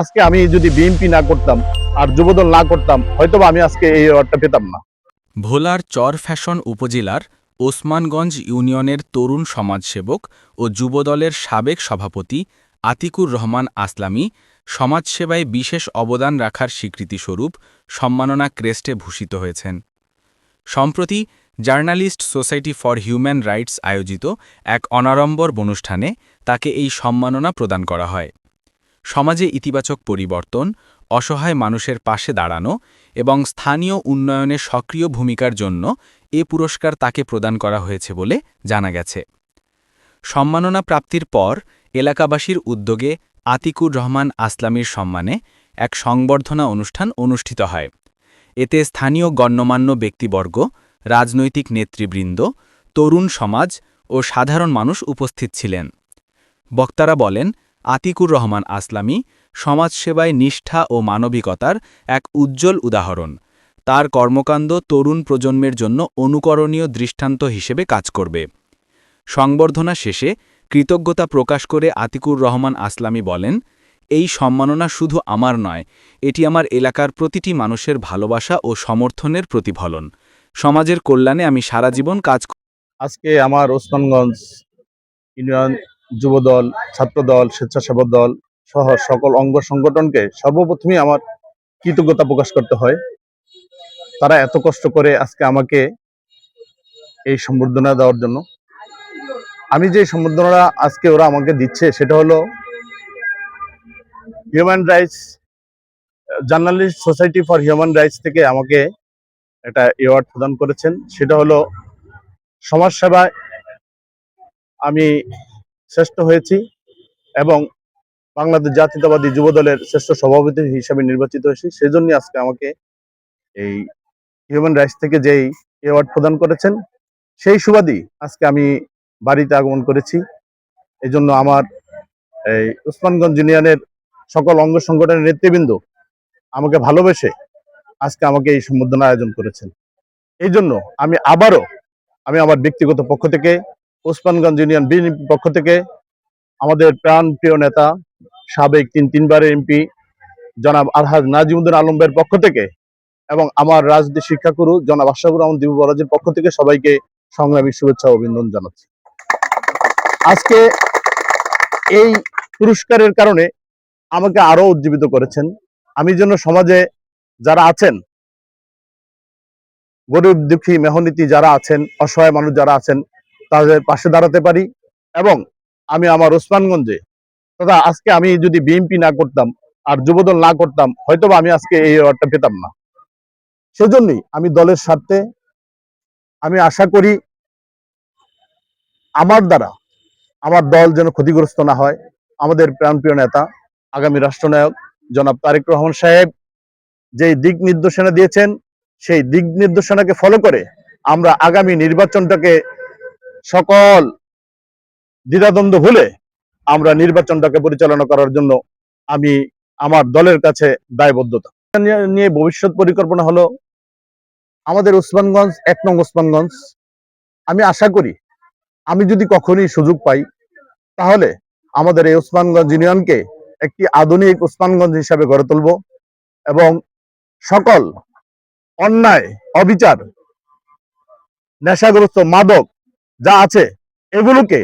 আজকে আমি যদি বিএনপি না করতাম আর যুবদল না করতাম হয়তো আমি আজকে এই অ্যাওয়ার্ডটা পেতাম না। ভোলার চর ফ্যাশন উপজেলার ওসমানগঞ্জ ইউনিয়নের তরুণ সমাজসেবক ও যুবদলের সাবেক সভাপতি আতিকুর রহমান আসলামী সমাজসেবায় বিশেষ অবদান রাখার স্বীকৃতিস্বরূপ সম্মাননা ক্রেস্টে ভূষিত হয়েছেন। সম্প্রতি journalist society for human rights আয়োজিত এক অনাড়ম্বর অনুষ্ঠানে তাকে এই সম্মাননা প্রদান করা হয়। সমাজে ইতিবাচক পরিবর্তন, অসহায় মানুষের পাশে দাঁড়ানো এবং স্থানীয় উন্নয়নে সক্রিয় ভূমিকার জন্য এ পুরস্কার তাকে প্রদান করা হয়েছে বলে জানা গেছে। সম্মাননা প্রাপ্তির পর এলাকাবাসীর উদ্যোগে আতিকুর রহমান আসলামীর সম্মানে এক সংবর্ধনা অনুষ্ঠান অনুষ্ঠিত হয়। এতে স্থানীয় গণ্যমান্য ব্যক্তিবর্গ, রাজনৈতিক নেতৃবৃন্দ, তরুণ সমাজ ও সাধারণ মানুষ উপস্থিত ছিলেন। বক্তারা বলেন আতিকুর রহমান আসলামী সমাজসেবায় নিষ্ঠা ও মানবিকতার এক উজ্জ্বল উদাহরণ। তার কর্মকাণ্ড তরুণ প্রজন্মের জন্য অনুকরণীয় দৃষ্টান্ত হিসেবে কাজ করবে। সংবর্ধনা শেষে কৃতজ্ঞতা প্রকাশ করে আতিকুর রহমান আসলামী বলেন, এই সম্মাননা শুধু আমার নয়, এটি আমার এলাকার প্রতিটি মানুষের ভালোবাসা ও সমর্থনের প্রতিফলন। সমাজের কল্যাণে আমি সারা জীবন কাজ আজকে আমার ওসমানগঞ্জ ইউনিয়ন যুবদল, ছাত্রদল, স্বেচ্ছাসেবক দল সহ সকল অঙ্গ সংগঠনকে সর্বপ্রথমে আমার কৃতজ্ঞতা প্রকাশ করতে হয়। তারা এত কষ্ট করে আজকে আমাকে এই সম্বর্ধনা দেওয়ার জন্য। আমি যে সম্বর্ধনাটা আজকে ওরা আমাকে দিচ্ছে সেটা হলো human rights journalist society for human rights থেকে আমাকে একটা অ্যাওয়ার্ড প্রদান করেছেন। সেটা হলো সমাজসেবায় আমি শ্রেষ্ঠ হয়েছি এবং বাংলাদেশ জাতীয়তাবাদী যুব দলের শ্রেষ্ঠ সভাপতি হিসাবে নির্বাচিত হয়েছি। সেজন্য আজকে আমাকে এই হিউম্যান রাইটস থেকে যেই অ্যাওয়ার্ড প্রদান করেছেন, সেই সুবাদই আজকে আমি বাড়িতে আগমন করেছি। এই জন্য আমার এই উসমানগঞ্জ ইউনিয়নের সকল অঙ্গ সংগঠনের নেতৃবৃন্দ আমাকে ভালোবেসে আজকে আমাকে এই সম্বর্ধনা আয়োজন করেছেন। এই জন্য আমি আবারও আমি আমার ব্যক্তিগত পক্ষ থেকে ওসমানগঞ্জ ইউনিয়ন বিএনপি পক্ষ থেকে আমাদের প্রাণ প্রিয় নেতা, সাবেক তিন তিনবারের এমপি জনাব আলহাজ নাজিমুদ্দিন আলমের পক্ষ থেকে এবং আমার রাজনীতি শিক্ষাগুরু জনাব আশাকুর রহমান দিবু বরাজের পক্ষ থেকে সবাইকে সংগ্রামী শুভেচ্ছা অভিনন্দন জানাচ্ছি। আজকে এই পুরস্কারের কারণে আমাকে আরও উজ্জীবিত করেছেন। আমি যেন সমাজে যারা আছেন, গরিব দুঃখী, মেহনীতি যারা আছেন, অসহায় মানুষ যারা আছেন তাদের পাশে দাঁড়াতে পারি এবং আমি আমার ওসমানগঞ্জে তথা আজকে আমি যদি বিএনপি না করতাম আর যুবদল না করতাম হয়তো আমি আজকে এই অ্যাওয়ার্ডটা পেতাম না। সেজন্যই আমি দলের স্বার্থে আমি আশা করি আমার দ্বারা আমার দল যেন ক্ষতিগ্রস্ত না হয়। আমাদের প্রাণপ্রিয় নেতা, আগামী রাষ্ট্রনায়ক জনাব তারেক রহমান সাহেব যেই দিক নির্দেশনা দিয়েছেন, সেই দিক নির্দেশনাকে ফলো করে আমরা আগামী নির্বাচনটাকে সকল দ্বিধাদ্বন্দ্ব ভুলে আমরা নির্বাচনটাকে পরিচালনা করার জন্য আমি আমার দলের কাছে দায়বদ্ধতা। নিয়ে- ভবিষ্যৎ পরিকল্পনা হলো আমাদের ওসমানগঞ্জ, এক নং ওসমানগঞ্জ। আমি আশা করি, আমি যদি কখনই সুযোগ পাই, তাহলে আমাদের এই ওসমানগঞ্জ ইউনিয়নকে একটি আধুনিক ওসমানগঞ্জ হিসাবে গড়ে তুলব এবং সকল অন্যায়, অবিচার, নেশাগ্রস্ত মাদক যা আছে, এগুলোকে,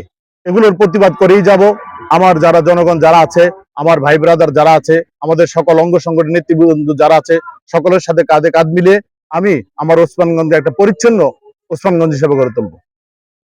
এগুলোর প্রতিবাদ করেই যাব। আমার যারা জনগণ যারা আছে, আমার ভাই ব্রাদার যারা আছে, আমাদের সকল অঙ্গ সংগঠন নেতৃবৃন্দ যারা আছে, সকলের সাথে কাঁধে কাঁধ মিলিয়ে আমি আমার ওসমানগঞ্জে একটা পরিচ্ছন্ন ওসমানগঞ্জ হিসেবে গড়ে তুলব।